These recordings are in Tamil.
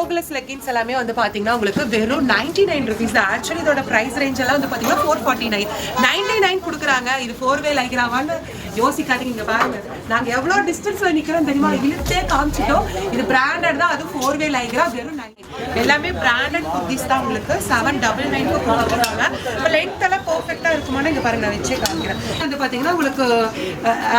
யோகலஸ் லெகின்ஸ் எல்லாமே வந்து பார்த்தீங்கன்னா உங்களுக்கு வெறும் நைன்டி நைன் ருபீஸ் தான். ஆக்சுவலி இதோட ப்ரைஸ் ரேஞ்ச் எல்லாம் வந்து பாத்தீங்கன்னா four forty nine ninety nine கொடுக்குறாங்க. இது ஃபோர் வே லைக்கிறாவான்னு யோசிக்காதீங்க இங்கே பாருங்க. நாங்க எவ்வளவு டிஸ்டன்ஸில் நிக்கிறோம் தெரியுமா? இழுத்தே காமிச்சிட்டோம். இது பிராண்டட் தான் அது ஃபோர் வே லைக்ரா வெறும் நைன் எல்லாமே பிராண்டட் குர்திஸ் தான் உங்களுக்கு. செவன் டபுள் நைனுக்கு கொடுக்குறாங்க இப்போ லென்த் எல்லாம் பர்ஃபெக்டாக இருக்குமான்னு இங்கே பாருங்க நான் வச்சே காமிக்கிறேன். வந்து பாத்தீங்கன்னா உங்களுக்கு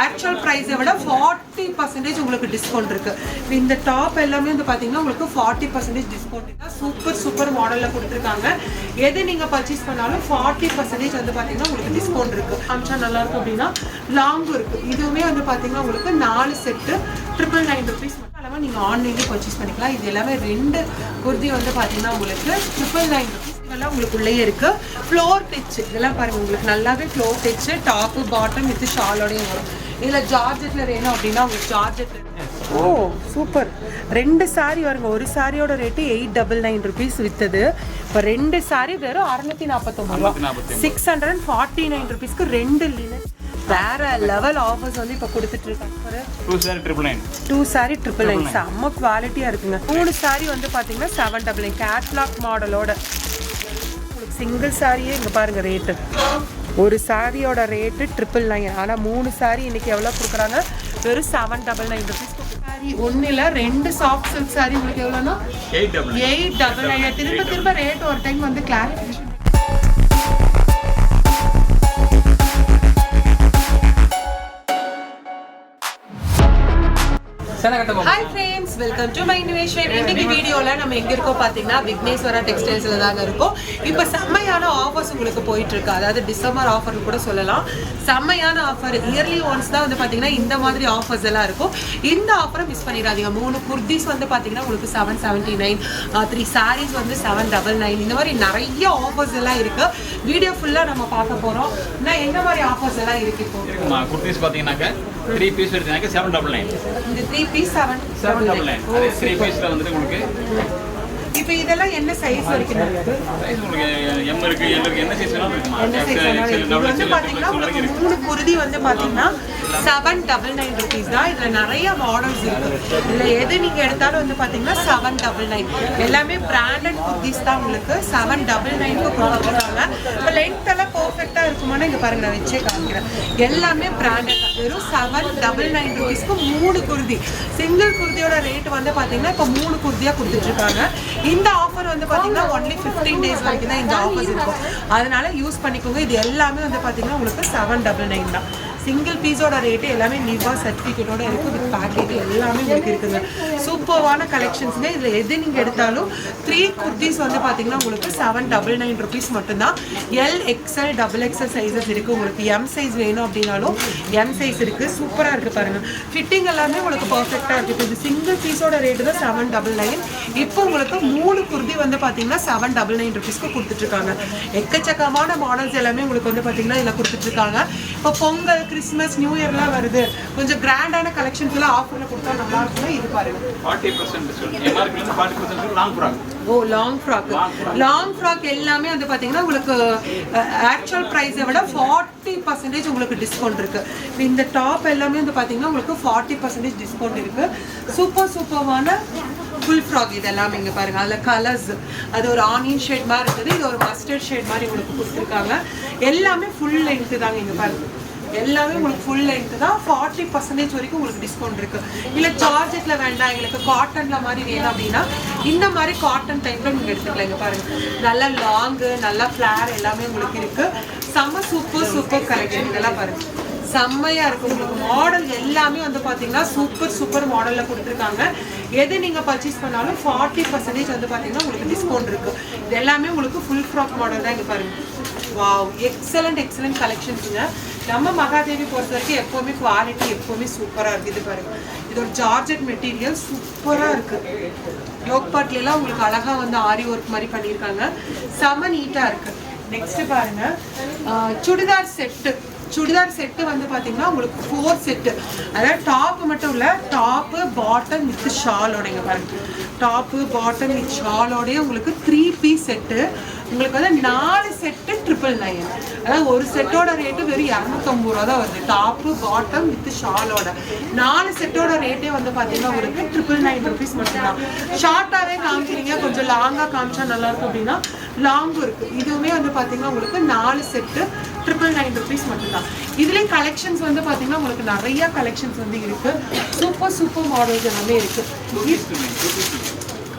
ஆக்சுவல் ப்ரைஸை விட ஃபார்ட்டி பர்சன்டேஜ் உங்களுக்கு டிஸ்கவுண்ட் இருக்கு. இந்த டாப் எல்லாமே வந்து பார்த்தீங்கன்னா உங்களுக்கு forty percentage discount super super மாடலில் கொடுத்துருக்காங்க. எது நீங்கள் பர்ச்சேஸ் பண்ணாலும் ஃபார்ட்டி பர்சன்டேஜ் வந்து பார்த்தீங்கன்னா உங்களுக்கு டிஸ்கவுண்ட் இருக்கு. அம்சா நல்லா இருக்கும் அப்படின்னா லாங்கும் இருக்கு. இதுவுமே வந்து பார்த்தீங்கன்னா உங்களுக்கு நாலு செட்டு ட்ரிபிள் நைன் ருபீஸ் மட்டும் நீங்கள் ஆன்லைன்லேயே பர்ச்சேஸ் பண்ணிக்கலாம். இது எல்லாமே ரெண்டு குர்தி வந்து பார்த்தீங்கன்னா உங்களுக்கு ட்ரிபிள் நைன் ருபீஸ் இதெல்லாம் உங்களுக்கு உள்ளே இருக்கு. ஃப்ளோர் டச் இதெல்லாம் பாருங்க. உங்களுக்கு நல்லாவே floor touch top bottom with ஷாலோடையும் வரும். இதில் ஜார்ஜெட்டில் வேணும் அப்படின்னா உங்களுக்கு ஜார்ஜெட்டில் ஓ சூப்பர். ரெண்டு சாரி வருங்க ஒரு சாரியோட rate eight double nine rupees வித்தது. இப்போ ரெண்டு சாரி வெறும் அறுநூத்தி நாற்பத்தொம்பது ரூபா. Six hundred and forty nine ருபீஸ்க்கு ரெண்டு லினன் வேற லெவல் ஆஃபர்ஸ் வந்து இப்போ கொடுத்துட்டு இருக்காங்க two sir triple nine two sari triple nine செம்ம குவாலிட்டியா இருக்குங்க. மூணு சாரி வந்து பாத்தீங்கன்னா செவன் டபுள் நைன் கேட்லாக் மாடலோட உங்களுக்கு சிங்கிள் சாரியே இங்க பாருங்க ரேட்டு ஒரு சாரியோட ரேட்டு ட்ரிபிள் நைன் ஆனா மூணு சாரி இன்னைக்கு எவ்வளவு கொடுக்குறாங்க? வெறும் seven double nine rupees sari ஒன்றுல ரெண்டு சாஃப்ட் சில்க் சாரி உங்களுக்கு எவ்வளோனா எயிட் டபுள் எயிட் டபுள் திரும்ப திரும்ப ரேட் ஒரு டைம் வந்து clarification hi friends welcome to my innovation இன்னைக்கு வீடியோல நம்ம எங்க இருக்கோம் பாத்தீங்கன்னா விக்னேஸ்வரா டெக்ஸ்டைல்ஸ்ல தாங்க இருக்கோம். இப்போ செம்மையான ஆஃபர்ஸ் உங்களுக்கு போயிட்டு இருக்கு அதாவது டிசம்பர் ஆஃபர் கூட சொல்லலாம். செம்மையான ஆஃபர் இயர்லி ஒன்ஸ் தான் வந்து பாத்தீங்கன்னா இந்த மாதிரி ஆஃபர்ஸ் எல்லாம் இருக்கும். இந்த ஆஃபரை மிஸ் பண்ணிடாதீங்க. மூணு குர்திஸ் வந்து பாத்தீங்கன்னா உங்களுக்கு seven seventy nine three saris வந்து செவன் டபுள் நைன் இந்த மாதிரி நிறைய ஆஃபர்ஸ் எல்லாம் இருக்கு. வீடியோ ஃபுல்லா நம்ம பார்க்க போறோம். நான் என்ன மாதிரி ஆஃபர்ஸ் எல்லாம் இருக்கு இப்போ? குர்த்திஸ் பார்த்தீங்கன்னாக்கா த்ரீ பீஸ் எடுத்தீங்கன்னாக்கா செவன் டபுள் நைன் இந்த three piece seven seven double nine three பீஸில் வந்துட்டு உங்களுக்கு இப்போ இதெல்லாம் என்ன சைஸ் வரைக்கும் சைஸ் உங்களுக்கு எம் இருக்கு எல் இருக்கு என்ன சைஸ் வேணாலும் இருக்குமா என்ன size வேணாலும் இருக்கு. இது வந்து பாத்தீங்கன்னா உங்களுக்கு மூணு குருதி வந்து பாத்தீங்கன்னா செவன் டபுள் நைன் ருபீஸ் தான். இதுல நிறைய மாடல்ஸ் இருக்கு. இதுல எது நீங்க எடுத்தாலும் வந்து பாத்தீங்கன்னா செவன் டபுள் நைன் எல்லாமே பிராண்டட் குர்திஸ் தான் உங்களுக்கு. செவன் டபுள் நைனுக்கு கொடுக்குறாங்க இப்போ லென்த் எல்லாம் பர்ஃபெக்டா இருக்குமான்னு இங்க பாருங்க நான் வச்சே காமிக்கிறேன். எல்லாமே பிராண்டட் வெறும் செவன் டபுள் நைன் ருபீஸ்க்கு மூணு குருதி. சிங்கிள் குருதியோட ரேட் வந்து பாத்தீங்கன்னா இப்போ மூணு குருதியா கொடுத்துட்டு இருக்காங்க. இந்த ஆஃபர் வந்து பாத்தீங்கன்னா ஒன்லி 15 டேஸ் வரைக்கும் தான் இந்த ஆஃபர்ஸ் இருக்கும். அதனால யூஸ் பண்ணிக்கோங்க. இது எல்லாமே வந்து பாத்தீங்கன்னா உங்களுக்கு செவன் டபுள் நைன் தான். சிங்கிள் பீஸோட ரேட்டு எல்லாமே நிவா சர்டிஃபிகேட்டோட இருக்குது வித் பேக்கெட் எல்லாமே உங்களுக்கு இருக்குங்க. சூப்பர்வான கலெக்ஷன்ஸ்ங்க இதில் எது நீங்கள் எடுத்தாலும் த்ரீ குர்த்திஸ் வந்து பார்த்தீங்கன்னா உங்களுக்கு செவன் டபுள் நைன் ருபீஸ் மட்டும்தான். L XL double XL sizes இருக்குது உங்களுக்கு எம் சைஸ் வேணும் அப்படின்னாலும் எம் சைஸ் இருக்குது சூப்பராக இருக்குது பாருங்கள் ஃபிட்டிங் எல்லாமே உங்களுக்கு பர்ஃபெக்டாக இருக்குது இது சிங்கிள் பீஸோட ரேட்டு தான் செவன் டபுள் நைன் இப்போ உங்களுக்கு மூணு குர்தி வந்து பார்த்தீங்கன்னா செவன் டபுள் நைன் ருபீஸ்க்கு கொடுத்துட்ருக்காங்க எக்கச்சக்கமான மாடல்ஸ் எல்லாமே உங்களுக்கு வந்து பார்த்தீங்கன்னா இதில் கொடுத்துட்ருக்காங்க இப்போ பொங்கல் கிறிஸ்மஸ் நியூ இயர்லாம் வருது. கொஞ்சம் கிராண்டான கலெக்ஷன்ஸ் எல்லாம் ஆஃபர்ல கொடுத்தா நல்லா இருக்கும் இது பாருங்க. Oh long frock long frock எல்லாமே வந்து பாத்தீங்கன்னா உங்களுக்கு ஆக்சுவல் ப்ரைஸை விட ஃபார்ட்டி பர்சன்டேஜ் உங்களுக்கு டிஸ்கவுண்ட் இருக்கு. இந்த டாப் எல்லாமே வந்து பாத்தீங்கன்னா உங்களுக்கு ஃபார்ட்டி பர்சன்டேஜ் டிஸ்கவுண்ட் இருக்கு. சூப்பர் சூப்பர்வான ஃபுல் ஃப்ராக் இது எல்லாமே இங்க பாருங்க. அதுல கலர்ஸ் அது ஒரு ஆனியன் ஷேட் மாதிரி இருக்குது இது ஒரு மஸ்டர்ட் ஷேட் மாதிரி உங்களுக்கு கொடுத்துருக்காங்க. எல்லாமே ஃபுல் லென்த் தாங்க இங்க பாருங்க. எல்லாமே உங்களுக்கு ஃபுல் லென்த் தான். ஃபார்ட்டி பர்சன்டேஜ் வரைக்கும் உங்களுக்கு டிஸ்கவுண்ட் இருக்கு. இல்ல ஜார்ஜெட்ல வேண்டாம். எங்களுக்கு காட்டன்ல மாதிரி வேணும் அப்படின்னா இந்த மாதிரி காட்டன் டைப்ல நீங்க எடுத்துக்கலாம். இங்கே பாருங்க. நல்ல லாங்கு நல்லா ஃபிளார் எல்லாமே உங்களுக்கு இருக்கு. செம்ம சூப்பர் சூப்பர் கலெக்ஷன் இதெல்லாம் பாருங்க. செம்மையா இருக்கு. உங்களுக்கு மாடல் எல்லாமே வந்து பாத்தீங்கன்னா சூப்பர் சூப்பர் மாடல்ல கொடுத்துருக்காங்க. எது நீங்க பர்ச்சேஸ் பண்ணாலும் ஃபார்ட்டி பர்சன்டேஜ் வந்து பாத்தீங்கன்னா உங்களுக்கு டிஸ்கவுண்ட் இருக்கு. இது எல்லாமே உங்களுக்கு ஃபுல் ஃப்ராக் மாடல் தான். இங்க பாருங்க. வாவ் எக்ஸலண்ட் எக்ஸலண்ட் கலெக்ஷன்ஸுங்க நம்ம மகாதேவி பொறுத்த வரைக்கும் எப்போவுமே குவாலிட்டி எப்போவுமே சூப்பராக இருக்குது இது பாருங்கள் இதோட ஜார்ஜெட் மெட்டீரியல் சூப்பராக இருக்கு. யோக் பாட்லாம் உங்களுக்கு அழகாக வந்து ஆரி ஒர்க் மாதிரி பண்ணியிருக்காங்க. செம நீட்டாக இருக்கு. நெக்ஸ்ட் பாருங்க. சுடிதார் செட்டு சுடிதார் செட்டு வந்து பார்த்தீங்கன்னா உங்களுக்கு ஃபோர் செட்டு அதாவது டாப் மட்டும் இல்லை டாப்பு பாட்டம் வித் ஷாலோட இங்கே பாருங்க. டாப்பு பாட்டம் வித் ஷாலோடைய உங்களுக்கு த்ரீ பீஸ் செட்டு உங்களுக்கு வந்து நாலு செட்டு ட்ரிபிள் நைன் அதாவது ஒரு செட்டோட ரேட்டு வெறும் இரநூத்தம்பது ரூபா தான் வருது. டாப்பு பாட்டம் வித் ஷாலோட நாலு செட்டோட ரேட்டே வந்து பார்த்தீங்கன்னா உங்களுக்கு ட்ரிபிள் நைன் ருபீஸ் மட்டும்தான். ஷார்ட்டாகவே காமிக்கிறீங்க. கொஞ்சம் லாங்காக காமிச்சா நல்லாயிருக்கும் அப்படின்னா லாங்கும் இருக்குது இதுவுமே வந்து பார்த்தீங்கன்னா உங்களுக்கு நாலு செட்டு ட்ரிபிள் நைன் ருபீஸ் மட்டும்தான். இதுலேயும் கலெக்ஷன்ஸ் வந்து பார்த்தீங்கன்னா உங்களுக்கு நிறைய கலெக்ஷன்ஸ் வந்து இருக்கு. சூப்பர் சூப்பர் மாடல்ஸ் எல்லாமே இருக்கு.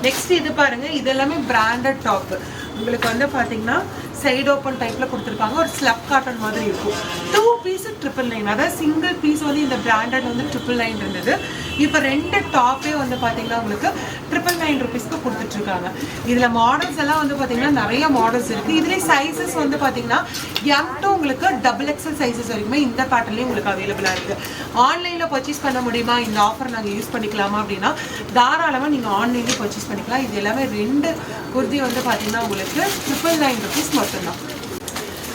நெக்ஸ்ட் இது பாருங்க இது எல்லாமே பிராண்டட் டாப் உங்களுக்கு வந்து பாத்தீங்கன்னா சைடு ஓப்பன் டைப்ல கொடுத்துருக்காங்க ஒரு ஸ்லப் காட்டன் மாதிரி இருக்கும். டூ ட்ரிபிள் நைன் அதாவது சிங்கிள் பீஸ் வந்து இந்த பிராண்டட் வந்து ட்ரிபிள் நைன் இருந்தது. இப்போ ரெண்டு டாப்பே வந்து பார்த்தீங்கன்னா உங்களுக்கு ட்ரிபிள் நைன் ருபீஸ்க்கு கொடுத்துட்ருக்காங்க. இதில் மாடல்ஸ் எல்லாம் வந்து பார்த்தீங்கன்னா நிறைய மாடல்ஸ் இருக்குது இதுலேயே சைஸஸ் வந்து பார்த்தீங்கன்னா எம் டு உங்களுக்கு டபுள் எக்ஸல் சைஸஸ் வரைக்குமே இந்த பேட்டர்லேயும் உங்களுக்கு அவைலபிளாக இருக்குது ஆன்லைனில் பர்ச்சேஸ் பண்ண முடியுமா? இந்த ஆஃபர் நாங்கள் யூஸ் பண்ணிக்கலாமா அப்படின்னா தாராளமாக நீங்கள் ஆன்லைன்லேயும் பர்ச்சேஸ் பண்ணிக்கலாம். இது எல்லாமே ரெண்டு குர்தி வந்து பார்த்தீங்கன்னா உங்களுக்கு ட்ரிபிள் நைன் ருபீஸ் மட்டும்தான்.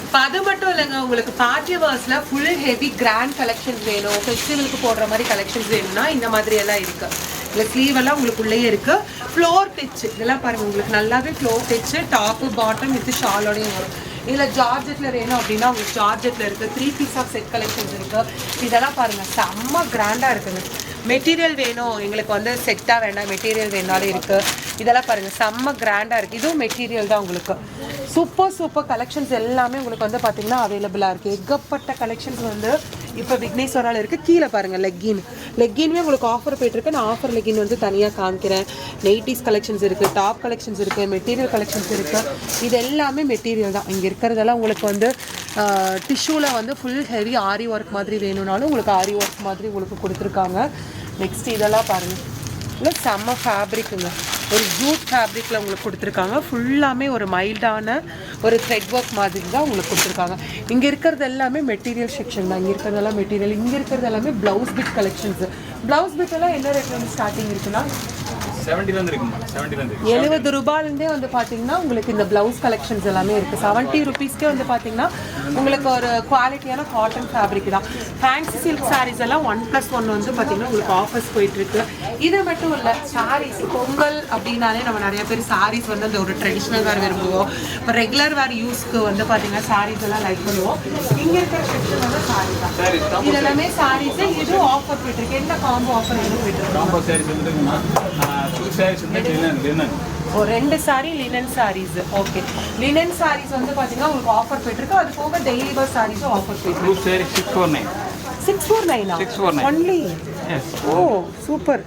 இப்போ அது மட்டும் இல்லைங்க உங்களுக்கு பார்ட்டி வேர்ஸில் ஃபுல் ஹெவி கிராண்ட் கலெக்ஷன்ஸ் வேணும். ஃபெஸ்டிவலுக்கு போடுற மாதிரி கலெக்ஷன்ஸ் வேணும்னா இந்த மாதிரி எல்லாம் இருக்குது இல்லை ஸ்லீவ் எல்லாம் உங்களுக்கு உள்ளேயே ஃப்ளோர் டச் இதெல்லாம் பாருங்கள் உங்களுக்கு நல்லாவே floor touch top bottom with ஷாலோடையும் வரும். இதில் ஜார்ஜெட்டில் வேணும் அப்படின்னா உங்களுக்கு ஜார்ஜெட்டில் இருக்குது three piece of set collections இருக்குது இதெல்லாம் பாருங்கள் செம்ம கிராண்டாக இருக்குங்க. மெட்டீரியல் வேணும் எங்களுக்கு வந்து செட்டாக வேண்டாம். மெட்டீரியல் வேணாலும் இருக்குது இதெல்லாம் பாருங்கள் செம்ம கிராண்டாக இருக்குது இதுவும் மெட்டீரியல் தான் உங்களுக்கு. சூப்பர் சூப்பர் கலெக்ஷன்ஸ் எல்லாமே உங்களுக்கு வந்து பார்த்தீங்கன்னா அவைலபிளாக இருக்குது எக்கப்பட்ட கலெக்ஷன்ஸ் வந்து இப்போ விக்னேஸ்வரால் இருக்குது கீழே பாருங்கள் லெக்கின் லெக்கின்மே உங்களுக்கு ஆஃபர் போயிட்டுருக்கு. நான் ஆஃபர் லெக்கின் வந்து தனியாக காமிக்கிறேன். நைட்டிஸ் கலெக்ஷன்ஸ் இருக்குது டாப் கலெக்ஷன்ஸ் இருக்குது மெட்டீரியல் கலெக்ஷன்ஸ் இருக்குது இது எல்லாமே மெட்டீரியல் தான். இங்கே இருக்கிறதெல்லாம் உங்களுக்கு வந்து டிஷ்யூவில் வந்து ஃபுல் ஹெவி ஆரி ஒர்க் மாதிரி வேணும்னாலும் உங்களுக்கு ஆரி ஒர்க் மாதிரி உங்களுக்கு கொடுத்துருக்காங்க. நெக்ஸ்ட் இதெல்லாம் பாருங்கள் இல்லை செம்ம ஃபேப்ரிக்குங்க ஒரு ஜூட் ஃபேப்ரிக்கில் உங்களுக்கு கொடுத்துருக்காங்க. ஃபுல்லாமே ஒரு மைல்டான ஒரு த்ரெட் ஒர்க் மாதிரி தான் உங்களுக்கு கொடுத்துருக்காங்க. இங்கே இருக்கிறது எல்லாமே மெட்டீரியல் செக்ஷன் தான். இங்கே இருக்கிறதெல்லாம் மெட்டீரியல் இங்கே இருக்கிறது எல்லாமே blouse bit collections blouse bit எல்லாம் என்ன ரேட்டில் வந்து ஸ்டார்டிங் இருக்குன்னா எழுபது ரூபாயிலேருந்தே வந்து பார்த்தீங்கன்னா உங்களுக்கு இந்த ப்ளவுஸ் கலெக்ஷன்ஸ் எல்லாமே இருக்குது செவன்ட்டி ருபீஸ்க்கே வந்து பார்த்தீங்கன்னா உங்களுக்கு ஒரு குவாலிட்டியான காட்டன் ஃபேப்ரிக் தான். ஃபேன்சி சில்க் சாரீஸ் எல்லாம் ஒன் ப்ளஸ் ஒன் வந்து பார்த்தீங்கன்னா உங்களுக்கு ஆஃபர்ஸ் போயிட்டுருக்கு. இது மட்டும் இல்லை சாரீஸ் பொங்கல் அப்படின்னாலே நம்ம நிறைய பேர் சாரீஸ் வந்து அந்த ஒரு ட்ரெடிஷ்னல் வேர் விரும்புவோம். இப்போ ரெகுலர் வேர் யூஸ்க்கு வந்து பார்த்தீங்கன்னா சாரீஸ் எல்லாம் லைக் பண்ணுவோம். இங்கே இருக்கிற செக்ஷன் வந்து சாரீ தான். இது எல்லாமே சாரீஸ் இதுவும் ஆஃபர் போயிட்டுருக்கு. என்ன காம்போ ஆஃபர் எதுவும் போயிட்டுருக்கு? ரெண்டு sari linen saris okay linen saris வந்து பாத்தீங்கன்னா உங்களுக்கு ஆஃபர் போயிட்டு அது போக டெய்லி வேர் சாரீஸும் ஆஃபர் போயிட்டு two saris six four nine six four நைனா 649. Only oh super.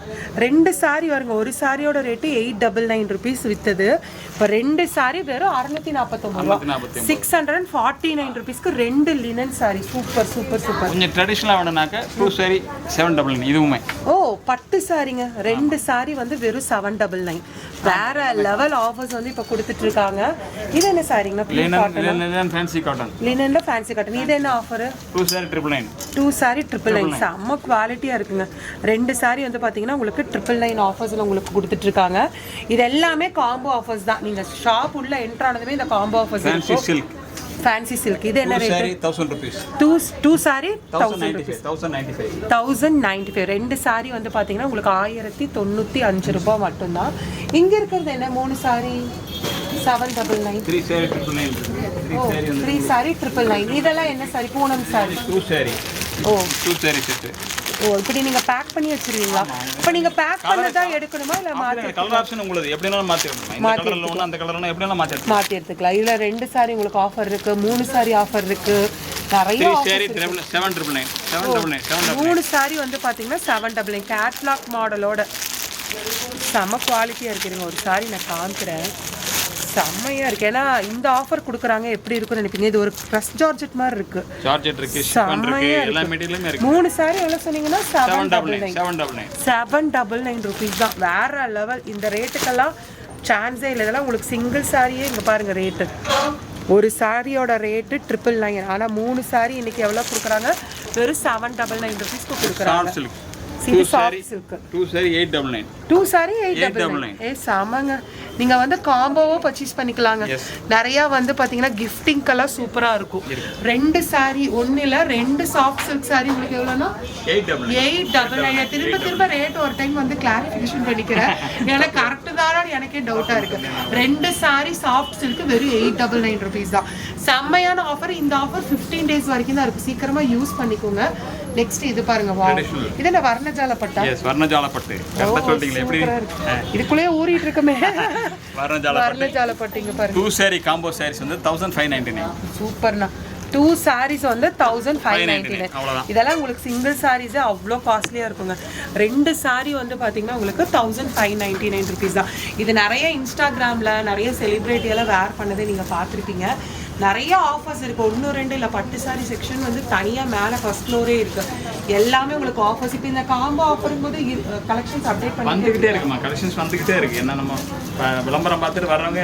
ரெண்டு சாரி வருங்க ஒரு சாரியோட rate eight double nine rupees வித்தது. இப்போ ரெண்டு சாரி வெறும் அறுநூத்தி நாற்பத்தொம்பது ரூபா. 649. சிக்ஸ் ஹண்ட்ரட் ஃபார்ட்டி நைன் ருபீஸ்க்கு ரெண்டு linen sari super super super. கொஞ்சம் ட்ரெடிஷ்னலாக வேணும்னாக்க two sari seven double nine இதுவுமே. ஓ பட்டு சாரிங்க ரெண்டு சாரி வந்து வெறும் செவன் டபுள் நைன் வேற லெவல் ஆஃபர்ஸ் வந்து இப்போ கொடுத்துட்டு இருக்காங்க இது என்ன காட்டன் லினன் ஃபேன்சி காட்டன் லினன்ல ஃபேன்சி காட்டன் இது என்ன offer two sari triple nine two sari triple nine செம்ம குவாலிட்டியாக இருக்குங்க. ரெண்டு சாரி வந்து பார்த்தீங்கன்னா உங்களுக்கு ட்ரிபிள் நைன் ஆஃபர்ஸில் உங்களுக்கு கொடுத்துட்டு இருக்காங்க இது எல்லாமே காம்போ ஆஃபர்ஸ் தான். நீங்கள் ஷாப் உள்ள என்ட்ரு ஆனதுமே இந்த combo offers silk fancy silk இது என்ன rate sari thousand rupees two two sari thousand thousand ninety five thousand ninety ரெண்டு சாரி வந்து பார்த்தீங்கன்னா உங்களுக்கு ஆயிரத்தி தொண்ணூற்றி அஞ்சு ரூபாய் மட்டும்தான். இங்கே இருக்கிறது என்ன? மூணு sari seven double nine three sari triple nine three oh three sari triple nine இதெல்லாம் என்ன sari Poonam sari two sari oh. Two sari set oh இப்படி நீங்க பேக் பண்ணி வச்சிருவீங்களா? இப்போ நீங்க பேக் பண்ணதா எடுக்கணுமா இல்ல மாத்தி கலர் ஆப்ஷன் உங்களுக்கு எப்படினாலும் மாற்றி கலரில் ஒன்று அந்த கலர்னா எப்படினாலும் மாற்றி மாத்தி எடுத்துக்கலாம். இதுல ரெண்டு சாரி உங்களுக்கு ஆஃபர் இருக்கு மூணு சாரி ஆஃபர் இருக்கு. நிறைய மூணு சாரி வந்து பாத்தீங்கன்னா செவன் டபுள் நைன் கேட்லாக் மாடலோட செம்ம குவாலிட்டியா இருக்குங்க ஒரு சாரி நான் காமிக்கிறேன். செம்மையா இருக்கு. ஏன்னா இந்த ஆஃபர் கொடுக்குறாங்க. எப்படி இருக்கும்னு நினைப்பீங்க இது ஒரு க்ரஸ் ஜார்ஜெட் மாதிரி இருக்கு. ஜார்ஜெட் இருக்கு ஷிஃபான் இருக்கு. மூணு சாரி எவ்வளவு சொன்னீங்கன்னா double nine seven double nine seven double nine rupees தான். வேற லெவல் இந்த ரேட்டுக்கெல்லாம் சான்ஸே இல்லை. இதெல்லாம் உங்களுக்கு சிங்கிள் சாரியே இங்கே பாருங்க ரேட்டு ஒரு சாரியோட ரேட்டு ட்ரிபிள் நைன் ஆனால் மூணு சாரி இன்னைக்கு எவ்வளோ கொடுக்குறாங்க? வெறும் செவன் டபுள் நைன் ருபீஸ்க்கு கொடுக்குறாங்க. சாஃப்ட் சில்க் இது two sari sari silk two sari eight double nine two sari eight double nine ஏ செமங்க நீங்க வந்து காம்போவோ பர்ச்சேஸ் பண்ணிக்கலாங்க. நிறைய வந்து பாத்தீங்கன்னா கிஃப்டிங்கெல்லாம் சூப்பரா இருக்கும். ரெண்டு saree ஒண்ணுல ரெண்டு சாஃப்ட் சில்க் saree உங்களுக்கு எவ்வளோனா எயிட் டபுள் நைன் திரும்ப திரும்ப ரேட் ஒரு டைம் வந்து கிளாரிஃபிகேஷன் பண்ணிக்கிறேன். ஏன்னா கரெக்டு தானு எனக்கே டவுட்டா இருக்கு. ரெண்டு saree சாஃப்ட் சில்க் வெறும் எயிட் டபுள் நைன் ருபீஸ் தான். செம்மையான ஆஃபர் இந்த ஆஃபர் 15 டேஸ் வரைக்கும் தான் இருக்கு சீக்கிரமா யூஸ் பண்ணிக்கோங்க. நெக்ஸ்ட் இது பாருங்க வா. இது என்ன வர்ணஜால பட்டா எஸ் வர்ணஜாலப்பட்டு கரெக்டாக சொல்லிட்டீங்களா எப்படி. இதுக்குள்ளேயே ஊறிட்டு இருக்கமே. வர்ணஜாலப்பட்டு. வர்ணஜால பட்டிங்க பாருங்க. டூ சாரி காம்போ சாரீஸ் வந்து தௌசண்ட் ஃபைவ் நைன்டி நைன் சூப்பர்ண்ணா. டூ சாரீஸ் வந்து தௌசண்ட் ஃபைவ் நைன்டி 599 அவ்வளவுதான். இதெல்லாம் உங்களுக்கு சிங்கிள் சாரீஸே அவ்வளோ காஸ்ட்லியாக இருக்குங்க. ரெண்டு சாரீ வந்து பார்த்தீங்கன்னா உங்களுக்கு thousand five ninety nine rupees தான். இது நிறைய இன்ஸ்டாகிராமில் நிறைய செலிப்ரிட்டி எல்லாம் வேர் பண்ணதை நீங்கள் பார்த்துருப்பீங்க. நிறைய ஆஃபர்ஸ் இருக்குது ஒன்று ரெண்டு இல்லை பட்டு சாரி செக்ஷன் வந்து தனியாக மேலே ஃபர்ஸ்ட் ஃப்ளோரே இருக்குது எல்லாமே உங்களுக்கு ஆஃபர்ஸ் இப்போ இந்த காம்போ ஆஃபரும் போது கலெக்ஷன்ஸ் அப்டேட் பண்ணி வந்துகிட்டே இருக்குமா? கலெக்ஷன்ஸ் வந்துகிட்டே இருக்கு. என்ன நம்ம விளம்பரம் பார்த்துட்டு வர்றவங்க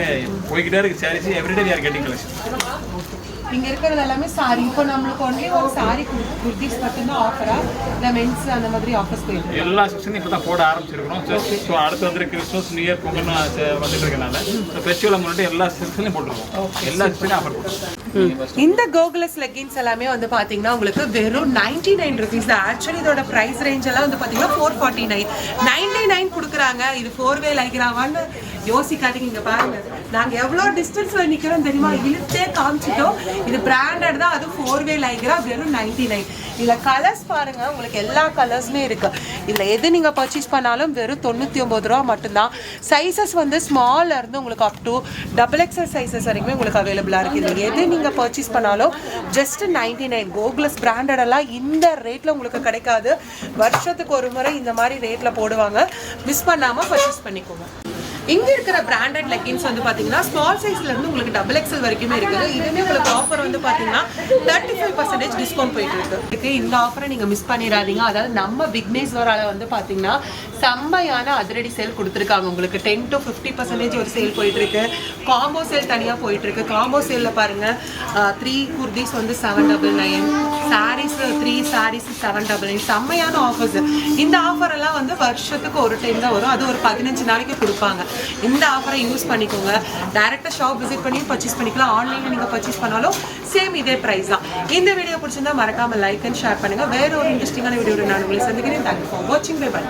போய்கிட்டே இருக்கு. Saris everyday are getting collection இங்க இருக்கிறது எல்லாமே சாரி இப்போ நம்மளுக்கு ஒன்லி ஒரு சாரி குர்த்திஸ் மட்டும்தான் ஆஃபரா இல்லை மென்ஸ் அந்த மாதிரி ஆஃபர்ஸ் போயிருக்கு எல்லா செக்ஷனும் இப்போ தான் போட ஆரம்பிச்சிருக்கிறோம். ஸோ அடுத்து வந்து கிறிஸ்மஸ் நியூ இயர் பொங்கல் வந்துட்டு இருக்கனால. ஸோ ஃபெஸ்டிவலை முன்னாடி எல்லா செக்ஷன்லையும் போட்டுருக்கோம் எல்லா செக்ஷனையும் ஆஃபர் போட்டுருக்கோம் இந்த கோகுலஸ் லெகின்ஸ் எல்லாமே வந்து பாத்தீங்கன்னா உங்களுக்கு வெறும் நைன்டி நைன் ருபீஸ் தான். ஆக்சுவலி இதோட பிரைஸ் ரேஞ்ச் எல்லாம் வந்து பாத்தீங்கன்னா four forty nine ninety nine கொடுக்குறாங்க. இது ஃபோர் வே லைக்கிறாவான்னு யோசிக்காதீங்க இங்க பாருங்க. நாங்க எவ்வளவு டிஸ்டன்ஸ்ல நிக்கிறோம் தெரியுமா? இழுத்தே காமிச்சிட்டோம். இது பிராண்டட் தான் அது ஃபோர் வே லைக்ரா வெறும் நைன்டி நைன் இதுல கலர்ஸ் பாருங்க உங்களுக்கு எல்லா கலர்ஸுமே இருக்கு. இதில் எது நீங்கள் பர்ச்சேஸ் பண்ணாலும் வெறும் தொண்ணூற்றி ஒம்பது ரூபா மட்டும்தான். சைசஸ் வந்து ஸ்மால்ல இருந்து உங்களுக்கு up to double XL sizes வரைக்குமே உங்களுக்கு அவைலபிளாக இருக்குது இதுல எது நீங்கள் பர்ச்சேஸ் பண்ணாலும் ஜஸ்ட் நைன்டி நைன் கோகுலஸ் பிராண்டடெல்லாம் இந்த ரேட்டில் உங்களுக்கு கிடைக்காது. வருஷத்துக்கு ஒரு முறை இந்த மாதிரி ரேட்டில் போடுவாங்க. மிஸ் பண்ணாமல் பர்ச்சேஸ் பண்ணிக்கோங்க. இங்க இருக்கிற பிராண்டட் லெக்கின்ஸ் வந்து பாத்தீங்கன்னா ஸ்மால் சைஸ்ல இருந்து உங்களுக்கு டபுள் எக்ஸல் வரைக்குமே இருக்குது. இதுவுமே உங்களுக்கு ஆஃபர் வந்து பாத்தீங்கன்னா தேர்ட்டி ஃபைவ் பர்சன்டேஜ் டிஸ்கவுண்ட் போயிட்டு இருக்கு. இந்த ஆஃபரை நீங்க மிஸ் பண்ணிடாதீங்க. அதாவது நம்ம விக்னேஸ்வரால் வந்து பாத்தீங்கன்னா செம்மையான அதிரடி சேல் கொடுத்துருக்காங்க உங்களுக்கு. டென் டு ஃபிஃப்டி பர்சன்டேஜ் ஒரு சேல் போயிட்டு இருக்கு. காம்போ சேல் தனியா போயிட்டு இருக்கு. காம்போ சேல்ல பாருங்க த்ரீ குர்திஸ் வந்து seven double nine saris three saris seven double nine செம்மையான ஆஃபர்ஸ் இந்த ஆஃபர் எல்லாம் வந்து வருஷத்துக்கு ஒரு டைம் தான் வரும். அது ஒரு பதினஞ்சு நாளைக்கு கொடுப்பாங்க. இந்த ஆஃபரை யூஸ் பண்ணிக்கோங்க. டேரெக்டாக ஷாப் விசிட் பண்ணி பர்ச்சேஸ் பண்ணிக்கலாம். ஆன்லைனில் நீங்கள் பர்ச்சேஸ் பண்ணாலும் சேம் இதே ப்ரைஸ் தான். இந்த வீடியோ பிடிச்சிருந்தா மறக்காமல் லைக் அண்ட் ஷேர் பண்ணுங்க. வேற ஒரு இன்ட்ரெஸ்டிங்கான வீடியோ நான் உங்களை சந்திக்கிறேன். தேங்க்யூ ஃபார் வாட்சிங் பை பை